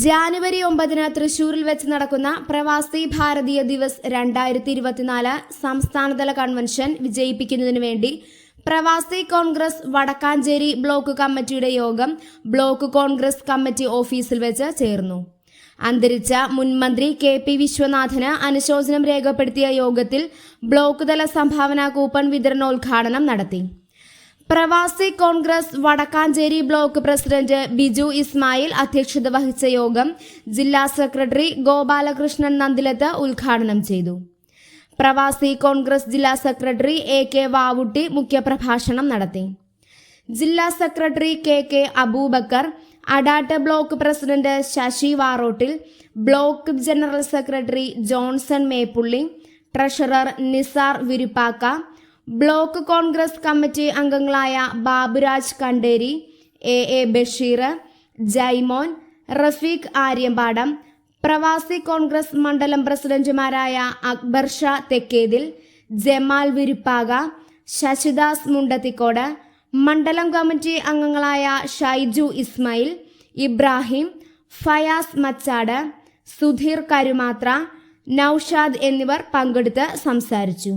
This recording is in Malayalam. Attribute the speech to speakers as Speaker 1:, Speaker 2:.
Speaker 1: ജാനുവരി ഒമ്പതിന് തൃശൂരിൽ വെച്ച് നടക്കുന്ന പ്രവാസി ഭാരതീയ ദിവസ് രണ്ടായിരത്തി ഇരുപത്തിനാല് സംസ്ഥാനതല കൺവെൻഷൻ വിജയിപ്പിക്കുന്നതിനു വേണ്ടി പ്രവാസി കോൺഗ്രസ് വടക്കാഞ്ചേരി ബ്ലോക്ക് കമ്മിറ്റിയുടെ യോഗം ബ്ലോക്ക് കോൺഗ്രസ് കമ്മിറ്റി ഓഫീസിൽ വെച്ച് ചേർന്നു. അന്തരിച്ച മുൻമന്ത്രി കെ പി വിശ്വനാഥന് അനുശോചനം രേഖപ്പെടുത്തിയ യോഗത്തിൽ ബ്ലോക്ക് തല സംഭാവന കൂപ്പൺ വിതരണോദ്ഘാടനം നടത്തി. പ്രവാസി കോൺഗ്രസ് വടക്കാഞ്ചേരി ബ്ലോക്ക് പ്രസിഡന്റ് ബിജു ഇസ്മായിൽ അധ്യക്ഷത വഹിച്ച യോഗം ജില്ലാ സെക്രട്ടറി ഗോപാലകൃഷ്ണൻ നന്ദിലത്ത് ഉദ്ഘാടനം ചെയ്തു. പ്രവാസി കോൺഗ്രസ് ജില്ലാ സെക്രട്ടറി എ കെ വാവുട്ടി മുഖ്യപ്രഭാഷണം നടത്തി. ജില്ലാ secretary K K Abubakar Adatt block president Sasi Varottil block general secretary Johnson Meppully treasurer Nisar Viruppakka block Congress committee അംഗങ്ങളായ Baburaj Kanderi A A Basheer Jaimon Rafeeq Aryampadam Pravasi Congress മണ്ഡലം പ്രസിഡന്റുമാരായ അക്ബർ ഷാ തെക്കേതിൽ ജമാൽ വിരുപ്പാക ശശിദാസ് മുണ്ടത്തിക്കോട് മണ്ഡലം കമ്മിറ്റി അംഗങ്ങളായ ഷൈജു ഇസ്മായിൽ ഇബ്രാഹിം ഫയാസ് മച്ചാട് സുധീർ കരുമാത്ര നൌഷാദ് എന്നിവർ പങ്കെടുത്ത് സംസാരിച്ചു.